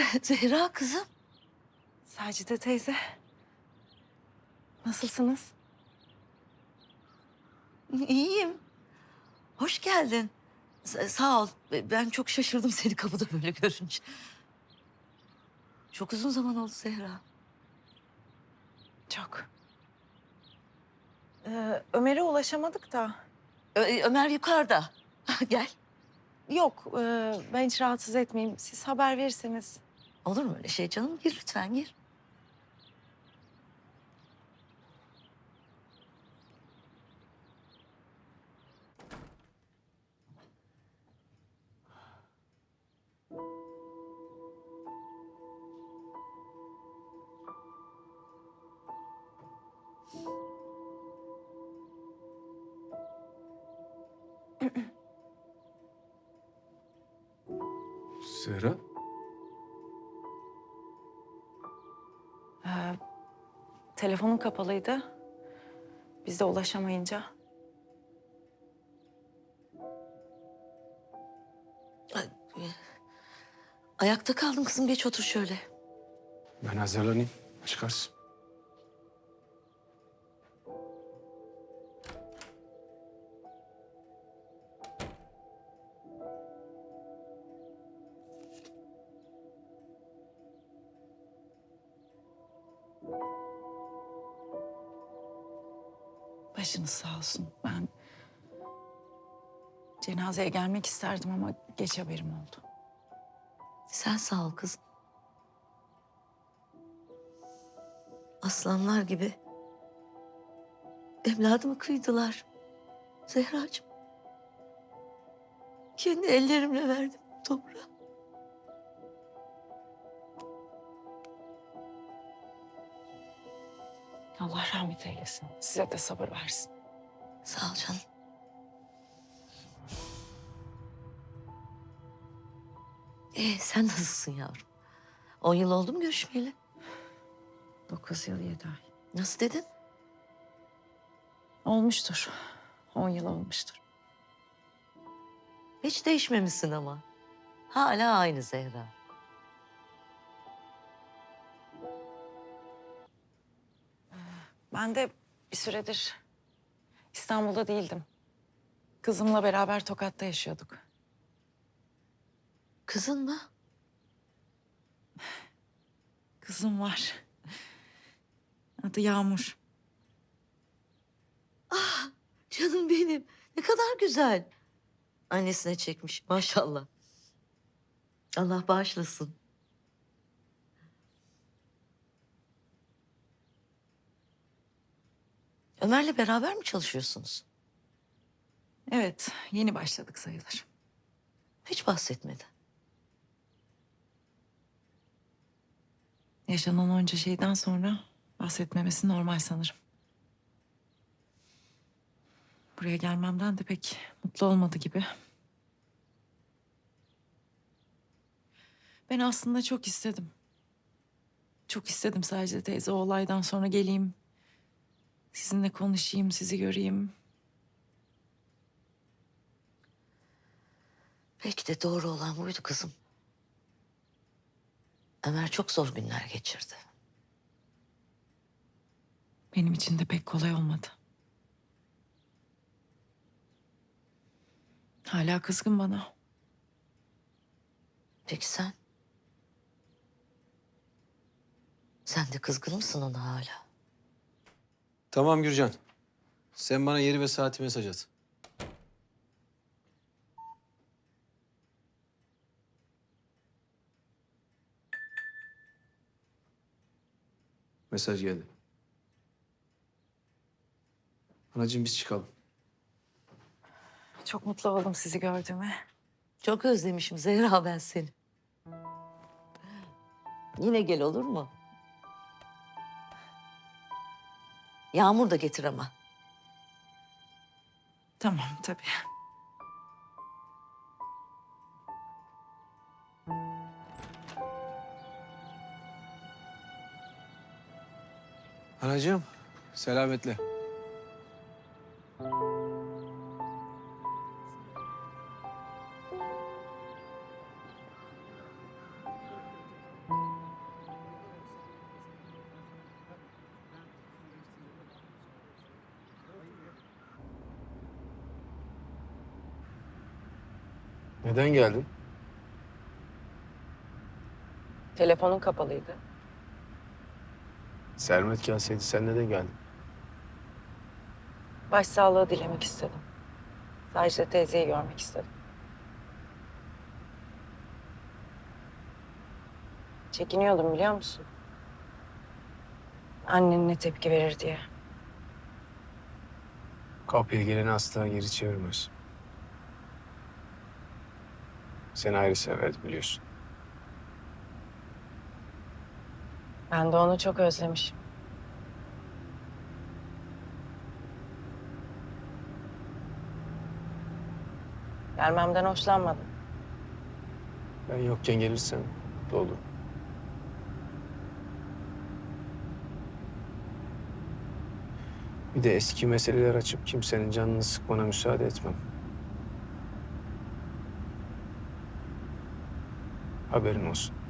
Zehra kızım. Sacide teyze. Nasılsınız? İyiyim. Hoş geldin. Sa- sağ ol. Ben çok şaşırdım seni kapıda böyle görünce. Çok uzun zaman oldu Zehra. Çok. Ee, Ömer'e ulaşamadık da. Ö- Ömer yukarıda. Gel. Yok, e, ben hiç rahatsız etmeyeyim. Siz haber verirseniz. Olur mu öyle şey canım? Gir lütfen gir. Zehra? Telefonun kapalıydı. Biz de ulaşamayınca. Ay, e, Ayakta kaldım kızım. Geç otur şöyle. Ben hazırlanayım. Çıkarsın. Başınız sağ olsun. Ben cenazeye gelmek isterdim ama geç haberim oldu. Sen sağ ol kızım. Aslanlar gibi evladımı kıydılar. Zehracığım. Kendi ellerimle verdim toprağa. Allah rahmet eylesin. Size de sabır versin. Sağ ol canım. Ee, sen nasılsın yavrum? On yıl oldu mu görüşmeyeli? Dokuz yıl yedi ay. Nasıl dedin? Olmuştur. On yıl olmuştur. Hiç değişmemişsin ama. Hala aynı Zehra. Ben de bir süredir İstanbul'da değildim. Kızımla beraber Tokat'ta yaşıyorduk. Kızın mı? Kızım var. Adı Yağmur. Canım benim. Ne kadar güzel. Annesine çekmiş maşallah. Allah bağışlasın. Ömer'le beraber mi çalışıyorsunuz? Evet, yeni başladık sayılır. Hiç bahsetmedi. Yaşanan onca şeyden sonra bahsetmemesi normal sanırım. Buraya gelmemden de pek mutlu olmadı gibi. Ben aslında çok istedim. Çok istedim sadece teyze o olaydan sonra geleyim. Sizinle konuşayım, sizi göreyim. Belki de doğru olan buydu kızım. Ömer çok zor günler geçirdi. Benim için de pek kolay olmadı. Hala kızgın bana. Peki sen? Sen de kızgın mısın ona hala? Tamam Gürcan. Sen bana yeri ve saati mesaj at. Mesaj geldi. Anacığım biz çıkalım. Çok mutlu oldum sizi gördüğüme. Çok özlemişim Zehra ben seni. Yine gel olur mu? Yağmur da getir ama. Tamam tabii. Anacığım selametle. Neden geldin? Telefonun kapalıydı. Sermet gelseydi sen neden geldin? Başsağlığı dilemek istedim. Sadece teyzeyi görmek istedim. Çekiniyordum biliyor musun? Annen ne tepki verir diye. Kapıya geleni asla geri çevirmez. Seni ayrı severdi biliyorsun. Ben de onu çok özlemişim. Gelmemden hoşlanmadım. Ben yokken gelirsen mutlu olurum. Bir de eski meseleler açıp kimsenin canını sıkmana müsaade etmem. Haberin olsun.